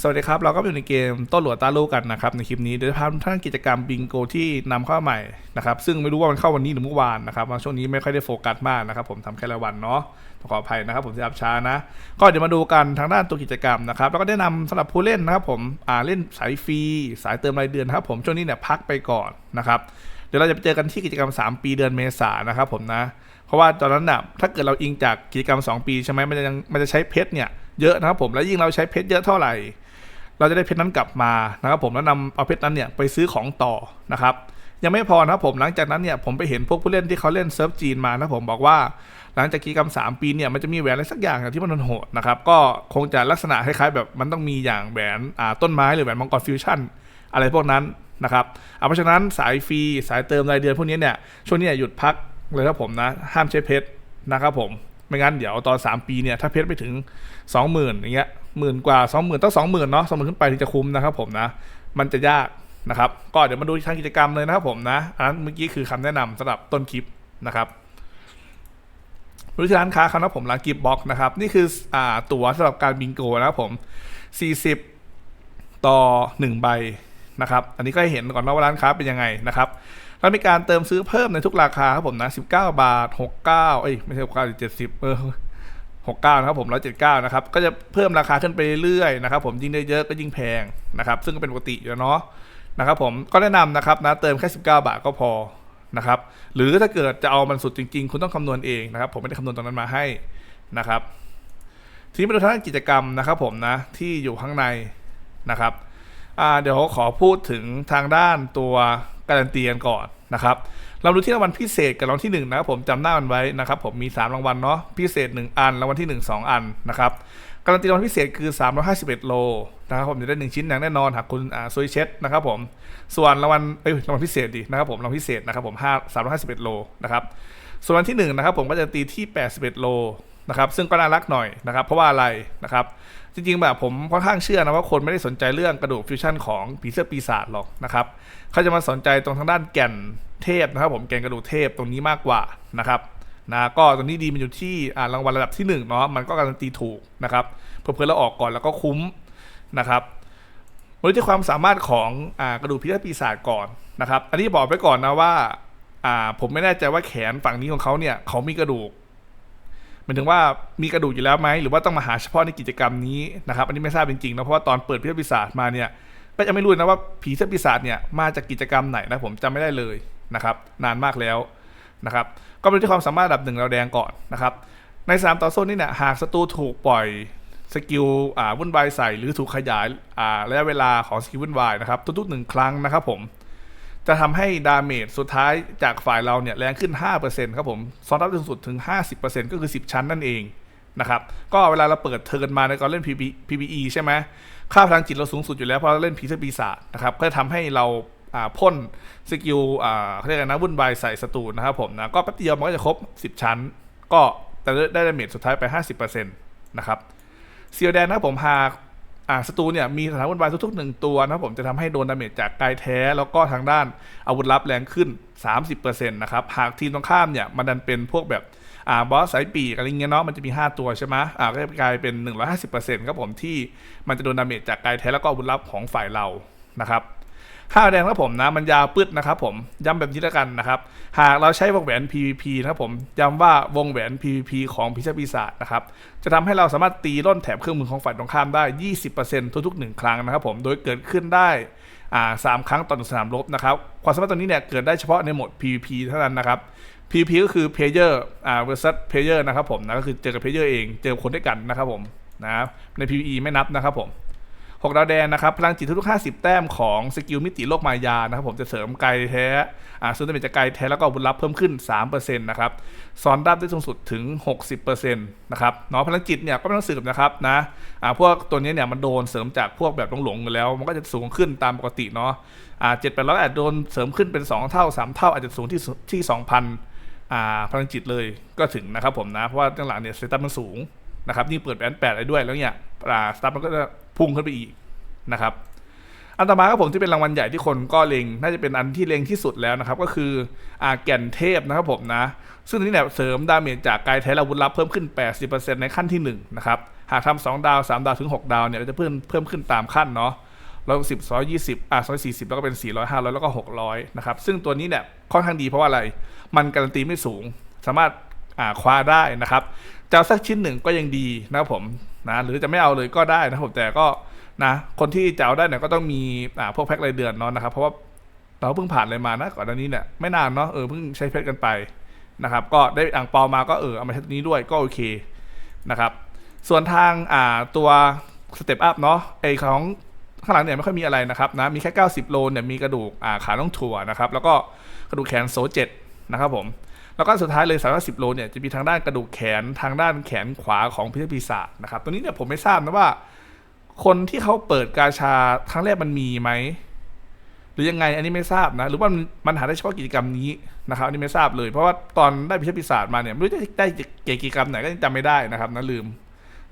สวัสดีครับ เราก็อยู่ในเกมต้นหลวดตาลูกกันนะครับในคลิปนี้เดี๋ยวจะพาท่านกิจกรรมบิงโกที่นำเข้าใหม่นะครับซึ่งไม่รู้ว่ามันเข้าวันนี้หรือเมื่อวานนะครับช่วงนี้ไม่ค่อยได้โฟกัสมากนะครับผมทำแค่ละวันเนาะขออภัยนะครับ ผมที่อับช้านะ ก็เดี๋ยวมาดูกันทางด้านตัวกิจกรรมนะครับแล้วก็แนะนำสำหรับผู้เล่นนะครับผมอ่าเล่นสายฟรีสายเติมรายเดือนครับผมช่วงนี้เนี่ยพักไปก่อนนะครับเดี๋ยวเราจะไปเจอกันที่กิจกรรม 3 ปีเดือนเมษานะครับผมนะเพราะว่าตอนนั้นน่ะถ้าเกิดเราอิงจากกิจกรรม 2 ปีใช่ไหมมันจะยังมันจะใช้เพชรเนี่ยเยอะนะครับผมแล้วยิ่งเราใช้เพชรเยอะเท่าไหร่ เราจะได้เพชรนั้นกลับมานะครับผมแล้วนำเอาเพชรนั้นเนี่ยไปซื้อของต่อนะครับยังไม่พอนะครับผมหลังจากนั้นเนี่ยผมไปเห็นพวกผู้เล่นที่เขาเล่นเซิร์ฟจีนมานะผมบอกว่าหลังจากกิจกรรม3ปีเนี่ยมันจะมีแหวนอะไรสักอย่างที่มันโหดนะครับก็คงจะลักษณะคล้ายๆ แบบมันต้องมีอย่างแหวนต้นไม้หรือแหวนมังกรฟิวชั่นอะไรพวกนั้นนะครับเอาเพราะฉะนั้นสายฟรีสายเติมรายเดือนพวกนี้เนี่ยช่วงนี้หยุดพักเลยครับผมนะห้ามใช้เพชรนะครับผมไม่งั้นเดี๋ยวตอน 3 ปีเนี่ยถ้าเพชรไปถึง 20,000อย่างเงี้ย หมื่นกว่า20,000ต้อง20,000เนาะ20,000ขึ้นไปถึงจะคุ้มนะครับผมนะมันจะยากนะครับก็เดี๋ยวมาดูทางกิจกรรมเลยนะครับผมนะอันนั้นเมื่อกี้คือคำแนะนำสำหรับต้นคลิปนะครับบริษัทร้านค้าครับนะผมร้านกิฟบ็อกนะครับนี่คืออ่าตั๋วสำหรับการบิงโกนะครับผม 40 ต่อ 1 ใบนะครับ อันนี้ก็ให้เห็นก่อนว่าร้านค้าเป็นยังไงนะครับแล้วมีการเติมซื้อเพิ่มในทุกราคาครับผมนะ 19 บาท 69 เอ้ยไม่ใช่69 70 เออ 69นะครับผม179นะครับก็จะเพิ่มราคาขึ้นไปเรื่อยๆนะครับผมยิ่งได้เยอะก็ยิ่งแพงนะครับซึ่งก็เป็นปกติอยู่เนาะนะครับผมก็แนะนำนะครับนะเติมแค่ 19 บาทก็พอนะครับหรือถ้าเกิดจะเอามันสุดจริง ๆ คุณต้องคำนวณเองนะครับผมไม่ได้คำนวณตรงนั้นมาให้นะครับทีนี้มาดูทางกิจกรรมนะครับผมนะที่อยู่ข้างในนะครับเดี๋ยวขอพูดถึงทางด้านตัวการันตีกันก่อนนะครับ เราดูที่รางวัลพิเศษกับรางวัลที่1นะครับผมจำหน้ามันไว้นะครับผมมี 3 รางวัลเนาะพิเศษ 1 อันรางวัลที่ 1 2 อันนะครับการันตีรางวัลพิเศษคือ 351 โลนะครับผมจะได้ 1 ชิ้นอย่างแน่นอนหากคุณอ่าซุยเช็ดนะครับผมส่วนรางวัลเอ้ยรางวัลพิเศษดีนะครับผมรางวัลพิเศษนะครับผม5 351 โลนะครับส่วนรางวัลที่1นะครับผมก็จะตีที่ 81 โล นะครับซึ่งก็น่ารักหน่อยนะครับเพราะว่าอะไรนะครับจริงๆแบบผมค่อนข้างเชื่อนะว่าคนไม่ได้สนใจเรื่องกระดูกฟิวชั่นของผีเสื้อปีศาจหรอกนะครับเขาจะมาสนใจตรงทางด้านแก่นเทพนะครับผมแก่นกระดูกเทพตรงนี้มากกว่านะครับนะก็ตรงนี้ดีมันอยู่ที่อ่ารางวัลระดับที่1เนาะมันก็การันตีถูกนะครับเพื่อเราออกก่อนแล้วก็คุ้มนะครับมาดูที่ความสามารถของอ่ากระดูกพิษปีศาจก่อนนะครับ อันนี้บอกไว้ก่อนนะว่าอ่าผมไม่แน่ใจว่าแขนฝั่งนี้ของเขาเนี่ยเขามีกระดูก หมายถึงว่ามีกระดูกอยู่แล้วไหมหรือว่าต้องมาหาเฉพาะในกิจกรรมนี้นะครับอันนี้ไม่ทราบจริงๆนะเพราะว่าตอนเปิดพิธีปีศาจมาเนี่ยก็จะไม่รู้นะว่าผีเสื้อปีศาจเนี่ยมาจากกิจกรรมไหนนะผมจำไม่ได้เลยนะครับนานมากแล้วนะครับก็เป็นที่ความสามารถดับหนึ่งเราแดงก่อนนะครับในสามต่อโซนนี่เนี่ยหากศัตรูถูกปล่อยสกิลอ่าวุ่นวายใส่หรือถูกขยายอ่าระยะเวลาของสกิลวุ่นวายนะครับทุกๆหนึ่งครั้งนะครับผม จะทำให้ดาเมจสุดท้ายจากฝ่ายเราเนี่ยแรงขึ้น 5%ครับผมซ้อนรับสูงสุดถึง 50%ก็คือ 10 ชั้นนั่นเองนะครับ ก็เวลาเราเปิดเทิร์นมาในการเล่น PPE ใช่ไหมค่าพลังจิตเราสูงสุดอยู่แล้วเพราะเราเล่นผีเสื้อปีศาจนะครับ ก็จะทำให้เราพ่นสกิลเขาเรียกกันนะวุ่นวายใส่ศัตรูนะครับผมนะก็แป๊บเดียวมันก็จะครบ 10 ชั้น ก็แต่ได้ดาเมจสุดท้ายไป 50%นะครับเซียลแดนนะครับผมหาก อ่าศัตรูเนี่ยมีสถานวุ่นวายทุกๆหนึ่งตัวนะครับผมจะทำให้โดนดาเมจจากกายแท้ แล้วก็ทางด้านอาวุธลับแรงขึ้น 30%นะครับหากทีมตรงข้ามเนี่ยมันดันเป็นพวกแบบอ่าบอสสายปีกอะไรเงี้ยเนาะมันจะมี 5 ตัวใช่ไหมอ่าก็จะกลายเป็น 150%ครับผมที่มันจะโดนดาเมจจากกายแท้แล้วก็อาวุธลับของฝ่ายเรานะครับ ห้าแดงครับผมนะมันยาวปืดนะครับผมย้ำแบบนี้แล้วกันนะครับ หากเราใช้วงแหวน PVP นะครับผมย้ำว่าวงแหวน PVP ของพิชปีศาจนะครับจะทำให้เราสามารถตีร่นแถบเครื่องมือของฝ่ายตรงข้ามได้ 20%ทุกๆ 1 ครั้งนะครับผมโดยเกิดขึ้นได้สามครั้งต่อหนึ่งสนามรบนะครับความสามารถตัวนี้เนี่ยเกิดได้เฉพาะในโหมด PVP เท่านั้นนะครับ PVP ก็คือ player อ่า versus player นะครับผมนะก็คือเจอกับ player เองเจอคนด้วยกันนะครับผมนะใน PVE ไม่นับนะครับผม หกดาวแดงนะครับ พลังจิตทุกๆ50 แต้มของสกิลมิติโลกมายานะครับผมจะเสริมไกลแท้อ่าซึ่งจะเป็นจากไกลแท้แล้วก็อาวุธลับเพิ่มขึ้น 3%นะครับซ้อนรับได้สูงสุดถึง 60%นะครับเนาะพลังจิตเนี่ยก็ไม่ต้องสืบนะครับนะอ่าพวกตัวนี้เนี่ยมันโดนเสริมจากพวกแบบหลงๆอยู่แล้ว มันก็จะสูงขึ้นตามปกติเนาะอ่าเจ็ดแปดร้อยอาจโดนเสริมขึ้นเป็น 2 เท่า 3 เท่าอาจจะสูงที่สุดที่2,000อ่าพลังจิตเลยก็ถึงนะครับผมนะเพราะว่าตั้งหลังเนี่ยเตตัสมันสูงนะครับยิ่งเปิดแบนแปดอะไรด้วยแล้วเนี่ยอ่าสตาร์มันก็จะ พุ่งขึ้นไปอีกนะครับ อันต่อมาครับผมที่เป็นรางวัลใหญ่ที่คนก็เล็งน่าจะเป็นอันที่เล็งที่สุดแล้วนะครับ ก็คืออาแก่นเทพนะครับผมนะ ซึ่งอันนี้เนี่ยเสริมดาเมจจากกายแท้อาวุธลับเพิ่มขึ้น 80%ในขั้นที่1นะครับหากทำสองดาวสามดาวถึงหกดาวเนี่ยจะเพิ่มเพิ่มขึ้นตามขั้นเนาะร้อยสิบร้อยยี่สิบอะร้อยสี่สิบแล้วก็เป็นสี่ร้อยห้าร้อยแล้วก็หกร้อยนะครับ ซึ่งตัวนี้เนี่ยค่อนข้างดีเพราะว่าอะไร มันการันตีไม่สูง สามารถอ่าคว้าได้นะครับ จะเอาสักชิ้นหนึ่งก็ยังดีนะครับผมนะหรือจะไม่เอาเลยก็ได้นะครับผมแต่ก็นะคนที่จะเอาได้เนี่ยก็ต้องมีอ่าพวกแพ็ครายเดือนเนาะนะครับ เพราะว่าเราเพิ่งผ่านอะไรมานะก่อนหน้านี้เนี่ยไม่นานเนาะเออเพิ่งใช้เพชรกันไปนะครับ ก็ได้อ่างเปามาก็เออเอามาใช้ตัวนี้ด้วยก็โอเคนะครับ ส่วนทางอ่าตัวสเต็ปอัพเนาะไอของข้างหลังเนี่ยไม่ค่อยมีอะไรนะครับนะมีแค่ 90 โลเนี่ยมีกระดูกอ่าขาน้องถั่วนะครับ แล้วก็กระดูกแขนโซเจ็ดนะครับผม แล้วก็สุดท้ายเลย310โลเนี่ยจะมีทางด้านกระดูกแขนทางด้านแขนขวาของพิทปีศาจนะครับตัวนี้เนี่ยผมไม่ทราบนะว่า คนที่เขาเปิดกาชาครั้งแรกมันมีไหมหรือยังไงอันนี้ไม่ทราบนะ หรือว่ามันมันหาได้เฉพาะกิจกรรมนี้นะครับอันนี้ไม่ทราบเลย เพราะว่าตอนได้พิชปีศาจมาเนี่ยไม่รู้จะได้กิจกรรมไหนก็จำไม่ได้นะครับนะลืม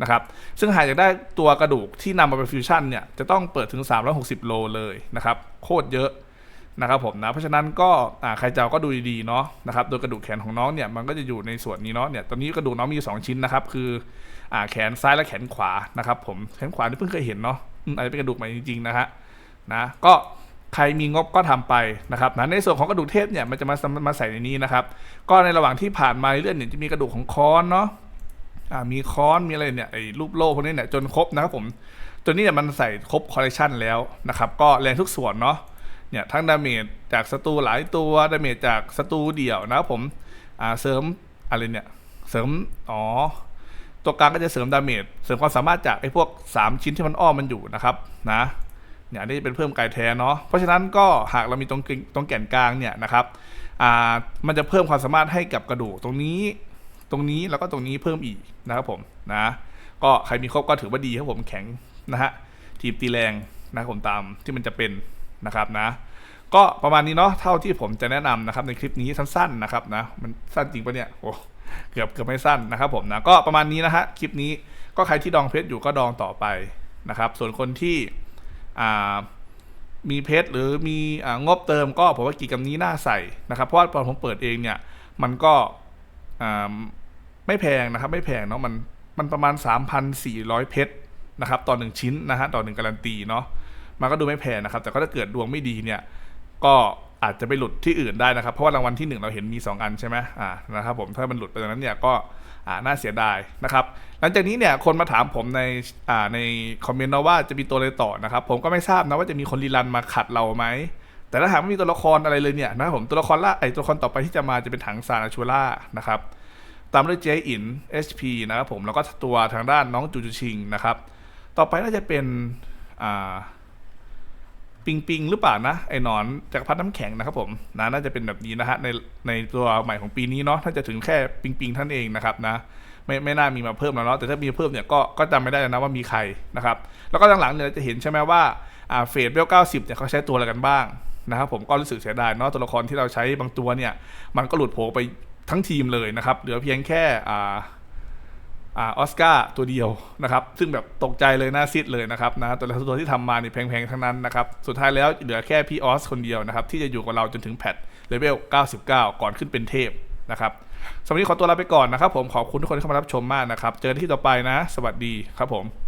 นะครับซึ่งหากอยากได้ตัวกระดูกที่นำมาเป็นฟิวชั่นเนี่ยจะต้องเปิดถึง 360 โลเลยนะครับโคตรเยอะ นะครับผมนะเพราะฉะนั้นก็ใครจะเอาก็ดูดีๆเนาะนะครับโดยกระดูกแขนของน้องเนี่ยมันก็จะอยู่ในส่วนนี้เนาะเนี่ยตอนนี้กระดูกน้องมีอยู่สองชิ้นนะครับคืออแขนซ้ายและแขนขวานะครับผมแขนขวานี่เพิ่งเคยเห็นเนาะอาจจะเป็นกระดูกใหม่จริงๆนะฮะนะก็ใครมีงบก็ทำไปนะครับนะในส่วนของกระดูกเทพเนี่ยมันจะมามาใส่ในนี้นะครับก็ในระหว่างที่ผ่านมาเรื่อยเนี่ยจะมีกระดูกของค้อนเนาะมีค้อนมีอะไรเนี่ยไอ้รูปโล่พวกนี้เนี่ยจนครบนะครับผมตัวนี้เนี่ยมันใส่ครบคอลเลคชันแล้วนะครับก็แรงทุกส่วนเนาะ เนี่ยทั้งดาเมจจากศัตรูหลายตัวดาเมจจากศัตรูเดี่ยวนะผมอ่าเสริมอะไรเนี่ยเสริมอ๋อตัวกลางก็จะเสริมดาเมจเสริมความสามารถจากไอ้พวก 3 ชิ้นที่มันอ้อมมันอยู่นะครับนะเนี่ยอันนี้จะเป็นเพิ่มไกลแท้เนาะเพราะฉะนั้นก็หากเรามีตรงกึ่งตรงแก่นกลางเนี่ยนะครับอ่ามันจะเพิ่มความสามารถให้กับกระดูกตรงนี้ตรงนี้แล้วก็ตรงนี้เพิ่มอีกนะครับผมนะก็ใครมีครบก็ถือว่าดีครับผมแข็งนะฮะทีมตีแรงนะครับผมตามที่มันจะเป็น นะครับนะก็ประมาณนี้เนาะเท่าที่ผมจะแนะนำนะครับในคลิปนี้สั้นๆนะครับนะมันสั้นจริงปะเนี่ยโอ้เกือบเกือบไม่สั้นนะครับผมนะก็ประมาณนี้นะฮะคลิปนี้ก็ใครที่ดองเพชรอยู่ก็ดองต่อไปนะครับ ส่วนคนที่มีเพชรหรือมีองบเติมก็ผมว่ากิจกรรมนี้น่าใส่นะครับ เพราะว่าตอนผมเปิดเองเนี่ยมันก็ไม่แพงนะครับ ไม่แพงเนาะมันมันประมาณ 3,400 เพชรนะครับต่อหนึ่งชิ้นนะฮะต่อหนึ่งการันตีเนาะ มันก็ดูไม่แพงนะครับ แต่ก็ถ้าเกิดดวงไม่ดีเนี่ยก็อาจจะไปหลุดที่อื่นได้นะครับ เพราะว่ารางวัลที่หนึ่งเราเห็นมี 2 อันใช่ไหมอ่านะครับผมถ้ามันหลุดไปตรงนั้นเนี่ยก็อ่าน่าเสียดายนะครับหลังจากนี้เนี่ยคนมาถามผมในอ่าในคอมเมนต์นะว่าจะมีตัวอะไรต่อนะครับผมก็ไม่ทราบนะว่าจะมีคนรีรันมาขัดเราไหมแต่ถ้าหากไม่มีตัวละครอะไรเลยเนี่ยนะครับผมตัวละครล่าไอตัวละครต่อไปที่จะมาจะเป็นถังซานาชูล่านะครับตามด้วยเจอิน HP นะครับผมแล้วก็ตัวทางด้านน้องจูจูชิงนะครับต่อไปน่าจะเป็นอ่า ปิงปิงหรือเปล่านะไอ้หนอนจากรพัดน้ำแข็งนะครับผมนะน่าจะเป็นแบบนี้นะฮะในในตัวใหม่ของปีนี้เนาะถ้าจะถึงแค่ปิงปิงท่านเองนะครับนะไม่ไม่น่ามีมาเพิ่มแล้วเนาะแต่ถ้ามีเพิ่มเนี่ยก็ก็จำไม่ได้นะว่ามีใครนะครับแล้วก็หลังๆเนี่ยจะเห็นใช่ไหมว่าอ่าเฟสเวลเก้าสิบเนี่ยเขาใช้ตัวอะไรกันบ้างนะครับผมก็รู้สึกเสียดายเนาะตัวละครที่เราใช้บางตัวเนี่ยมันก็หลุดโผล่ไปทั้งทีมเลยนะครับเหลือเพียงแค่อ่า อออสการ์ตัวเดียวนะครับ ซึ่งแบบตกใจเลยหน่าซิดเลยนะครับนะแต่ละตัวที่ทำมาเนี่ยแพงๆ ทั้งนั้นนะครับ สุดท้ายแล้วเหลือแค่พี่ออสคนเดียวนะครับ ที่จะอยู่กับเราจนถึงแพทเลเวล 99 ก่อนขึ้นเป็นเทพนะครับสำหรับนี้ขอตัวลาไปก่อนนะครับ ผมขอบคุณทุกคนที่เข้ามารับชมมากนะครับ เจอกันที่ต่อไปนะ สวัสดีครับผม